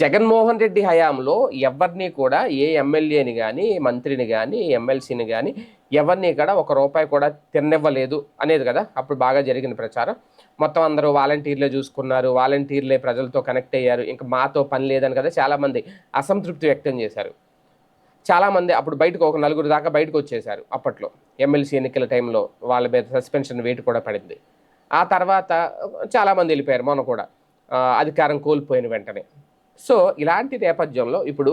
జగన్మోహన్ రెడ్డి హయాంలో ఎవరిని కూడా ఏ ఎమ్మెల్యేని కానీ మంత్రిని కానీ ఎమ్మెల్సీని కానీ ఎవరిని కూడా ఒక రూపాయి కూడా తిన్నవ్వలేదు అనేది కదా అప్పుడు బాగా జరిగిన ప్రచారం. మొత్తం అందరూ వాలంటీర్లే చూసుకున్నారు వాలంటీర్లే ప్రజలతో కనెక్ట్ అయ్యారు ఇంకా మాతో పని లేదని కదా చాలామంది అసంతృప్తి వ్యక్తం చేశారు. చాలామంది అప్పుడు బయటకు ఒక నలుగురు దాకా బయటకు వచ్చేసారు అప్పట్లో. ఎమ్మెల్సీ ఎన్నికల టైంలో వాళ్ళ మీద సస్పెన్షన్ వెయిట్ కూడా పడింది. ఆ తర్వాత చాలామంది వెళ్ళిపోయారు మొన్న కూడా. అధికారం కోల్పోయిన వెంటనే. సో ఇలాంటి నేపథ్యంలో ఇప్పుడు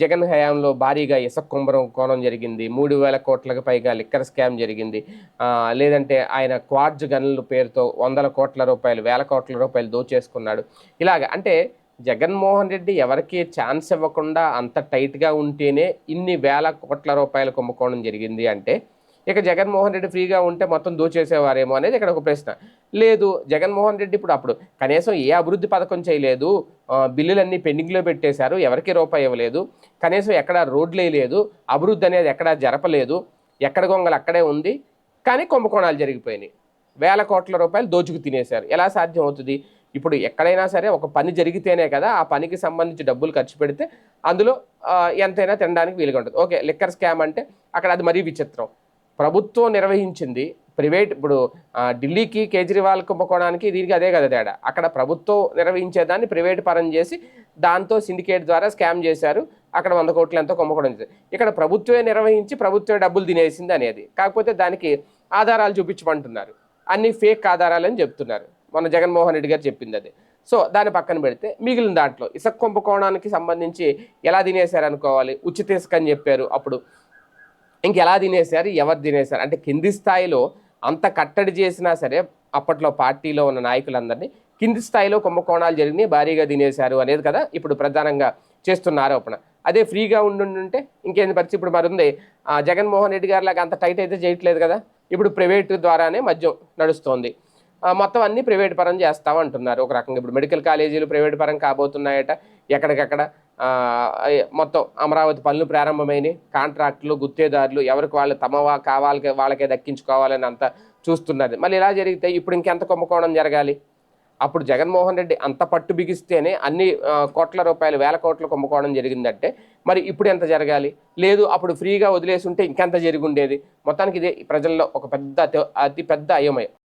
జగన్ హయాంలో భారీగా ఇసుక కుంభరం కోణం జరిగింది. మూడు వేల కోట్లకు పైగా లిక్కర్ స్కామ్ జరిగింది. లేదంటే ఆయన క్వార్జ్ గన్ల పేరుతో వందల కోట్ల రూపాయలు వేల కోట్ల రూపాయలు దోచేసుకున్నాడు. ఇలాగ అంటే జగన్మోహన్ రెడ్డి ఎవరికి ఛాన్స్ ఇవ్వకుండా అంత టైట్గా ఉంటేనే ఇన్ని వేల కోట్ల రూపాయలు కుంభకోణం జరిగింది అంటే ఇక జగన్మోహన్ రెడ్డి ఫ్రీగా ఉంటే మొత్తం దోచేసేవారేమో అనేది ఇక్కడ ఒక ప్రశ్న. లేదు. జగన్మోహన్ రెడ్డి ఇప్పుడు అప్పుడు కనీసం ఏ అభివృద్ధి పథకం చేయలేదు. బిల్లులన్నీ పెండింగ్లో పెట్టేశారు. ఎవరికి రూపాయి ఇవ్వలేదు. కనీసం ఎక్కడ రోడ్లు వేయలేదు. అభివృద్ధి అనేది ఎక్కడ జరపలేదు. ఎక్కడ గొంగలు అక్కడే ఉంది. కానీ కుంభకోణాలు జరిగిపోయినాయి. వేల కోట్ల రూపాయలు దోచుకు తినేశారు. ఎలా సాధ్యం అవుతుంది ఇప్పుడు ఎక్కడైనా సరే ఒక పని జరిగితేనే కదా ఆ పనికి సంబంధించి డబ్బులు ఖర్చు పెడితే అందులో ఎంతైనా తినడానికి వీలుగా ఉంటుంది. ఓకే లిక్కర్ స్కామ్ అంటే అక్కడ అది మరీ విచిత్రం. ప్రభుత్వం నిర్వహించింది ప్రైవేట్ ఇప్పుడు ఢిల్లీకి కేజ్రీవాల్ కుంభకోణానికి దీనికి అదే కదా తేడా. అక్కడ ప్రభుత్వం నిర్వహించేదాన్ని ప్రైవేట్ పరం చేసి దాంతో సిండికేట్ ద్వారా స్కామ్ చేశారు. అక్కడ వంద కోట్లు ఎంతో కుంభకోణం చేశారు. ఇక్కడ ప్రభుత్వమే నిర్వహించి ప్రభుత్వమే డబ్బులు తినేసింది అనేది. కాకపోతే దానికి ఆధారాలు చూపించమంటున్నారు. అన్ని ఫేక్ ఆధారాలు అని చెప్తున్నారు. మన జగన్మోహన్ రెడ్డి గారు చెప్పింది అది. సో దాన్ని పక్కన పెడితే మిగిలిన దాంట్లో ఇసుక కుంభకోణానికి సంబంధించి ఎలా తినేశారు అనుకోవాలి ఉచిత ఇసుక అని చెప్పారు అప్పుడు. ఇంకెలా తినేశారు? ఎవరు తినేశారు? అంటే కింది స్థాయిలో అంత కట్టడి చేసినా సరే అప్పట్లో పార్టీలో ఉన్న నాయకులందరినీ కింది స్థాయిలో కుంభకోణాలు జరిగినాయి భారీగా తినేశారు అనేది కదా ఇప్పుడు ప్రధానంగా చేస్తున్న ఆరోపణ. అదే ఫ్రీగా ఉండుంటే ఇంకేంది పరిస్థితి? ఇప్పుడు మరి ఉంది జగన్మోహన్ రెడ్డి గారి లాగా అంత టైట్ అయితే చేయట్లేదు కదా? ఇప్పుడు ప్రైవేట్ ద్వారానే మద్యం నడుస్తోంది. మొత్తం అన్ని ప్రైవేట్ పరం చేస్తామంటున్నారు. ఒక రకంగా ఇప్పుడు మెడికల్ కాలేజీలు ప్రైవేట్ పరం కాబోతున్నాయట. ఎక్కడికక్కడ మొత్తం అమరావతి పనులు ప్రారంభమైనవి కాంట్రాక్టులు గుత్తేదారులు ఎవరికి వాళ్ళు తమ కావాలకే కావాలి వాళ్ళకే దక్కించుకోవాలని అంత చూస్తున్నది మళ్ళీ ఇలా జరిగితే ఇప్పుడు ఇంకెంత కుంభకోణం జరగాలి? అప్పుడు జగన్మోహన్ రెడ్డి అంత పట్టు బిగిస్తేనే అన్ని కోట్ల రూపాయలు వేల కోట్ల కుంభకోణం జరిగిందంటే మరి ఇప్పుడు ఎంత జరగాలి? లేదు అప్పుడు ఫ్రీగా వదిలేసి ఉంటే ఇంకెంత జరిగి ఉండేది? మొత్తానికి ఇదే ప్రజల్లో ఒక పెద్ద అతి పెద్ద అయోమయం.